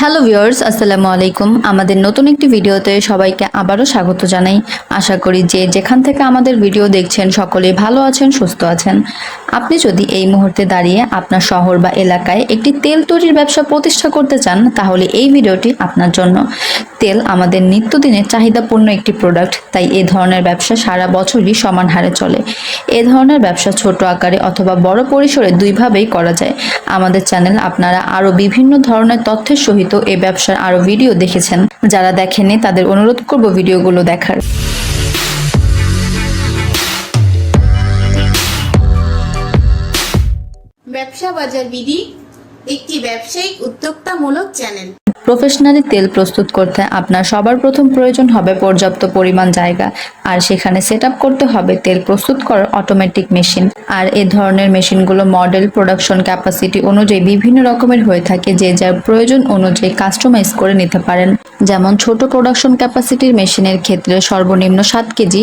Hello viewers আসসালামু আলাইকুম। আমাদের নতুন একটি ভিডিওতে সবাইকে আবারও স্বাগত জানাই। আশা করি যে যেখান থেকে আমাদের ভিডিও দেখছেন সকলে ভালো আছেন, সুস্থ আছেন। আপনি যদি এই মুহূর্তে দাঁড়িয়ে আপনার শহর বা এলাকায় একটি তেল তৈরির ব্যবসা প্রতিষ্ঠা করতে চান, তাহলে এই ভিডিওটি আপনার জন্য। তেল আমাদের নিত্যদিনের চাহিদাপূর্ণ একটি প্রোডাক্ট তাই এ ধরনের ব্যবসা সারা বছরই সমান হারে চলে। এ ধরনের ব্যবসা ছোট আকারে অথবা বড় পরিসরে দুইভাবেই করা যায়। আমাদের চ্যানেল আপনারা আরও বিভিন্ন ধরনের তথ্যের সহিত এ ব্যবসার আরও ভিডিও দেখেছেন। যারা দেখেনি তাদের অনুরোধ করব ভিডিওগুলো দেখার। ব্যবসা বাজার বিধি একটি ব্যবসায়িক উদ্যোক্তামূলক চ্যানেল প্রফেশনালি তেল প্রস্তুত করতে আপনার সবার প্রথম প্রয়োজন হবে পর্যাপ্ত পরিমাণ জায়গা। আর সেখানে সেট করতে হবে তেল প্রস্তুত করার অটোমেটিক মেশিন। আর এ ধরনের মেশিনগুলো মডেল, প্রোডাকশন ক্যাপাসিটি অনুযায়ী বিভিন্ন রকমের হয়ে থাকে যে যার প্রয়োজন অনুযায়ী কাস্টমাইজ করে নিতে পারেন। যেমন ছোট প্রোডাকশন ক্যাপাসিটির মেশিনের ক্ষেত্রে সর্বনিম্ন সাত কেজি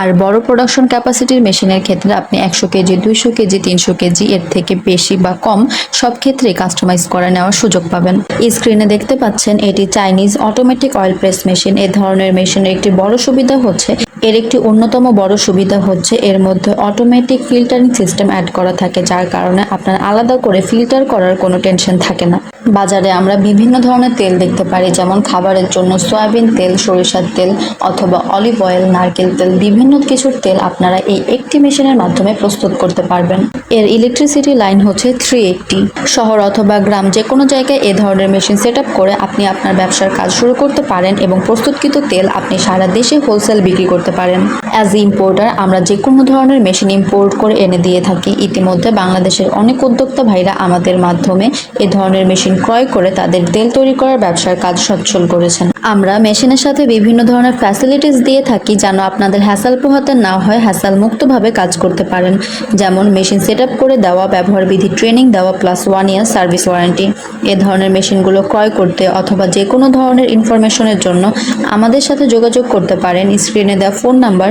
আর বড় প্রোডাকশন ক্যাপাসিটির মেশিনের ক্ষেত্রে আপনি একশো কেজি, দুইশো কেজি, তিনশো কেজি এর থেকে বেশি বা কম সব ক্ষেত্রে কাস্টমাইজ করে নেওয়ার সুযোগ পাবেন। স্ক্রিনে দেখতে পাচ্ছেন এটি Chinese automatic oil press machine. এ ধরনের মেশিনের একটি বড় সুবিধা হচ্ছে, এর একটি অন্যতম বড় সুবিধা হচ্ছে এর মধ্যে অটোমেটিক ফিল্টারিং সিস্টেম অ্যাড করা থাকে, যার কারণে আপনার আলাদা করে ফিল্টার করার কোনো টেনশন থাকে না। বাজারে আমরা বিভিন্ন ধরনের তেল দেখতে পারি, যেমন খাবারের জন্য সয়াবিন তেল, সরিষার তেল অথবা অলিভ অয়েল নারকেল তেল, বিভিন্ন কিছুর তেল আপনারা এই একটি মেশিনের মাধ্যমে প্রস্তুত করতে পারবেন। এর ইলেকট্রিসিটি লাইন হচ্ছে থ্রি এইটটি শহর অথবা গ্রাম যে কোনো জায়গায় এ ধরনের মেশিন সেট করে আপনি আপনার ব্যবসার কাজ শুরু করতে পারেন এবং প্রস্তুতকৃত তেল আপনি সারা দেশে হোলসেল বিক্রি করতে পারেন। অ্যাজ ইম্পোর্টার আমরা যে কোনো ধরনের মেশিন ইম্পোর্ট করে এনে দিয়ে থাকি। ইতিমধ্যে বাংলাদেশের অনেক উদ্যোক্তা ভাইরা আমাদের মাধ্যমে এ ধরনের মেশিন ক্রয় করে তাদের তেল তৈরি করার ব্যবসার কাজ সচ্ছল করেছেন। আমরা মেশিনের সাথে বিভিন্ন ধরনের ফ্যাসিলিটিস দিয়ে থাকি যেন আপনাদের হ্যাসাল পোহাতে না হয় হ্যাসাল মুক্তভাবে কাজ করতে পারেন। যেমন মেশিন সেট করে দেওয়া, ব্যবহার বিধি ট্রেনিং দেওয়া plus one year service warranty এ ধরনের মেশিনগুলো ক্রয় করতে অথবা যে কোনো ধরনের ইনফরমেশনের জন্য আমাদের সাথে যোগাযোগ করতে পারেন। স্ক্রিনে দেওয়া ফোন নাম্বার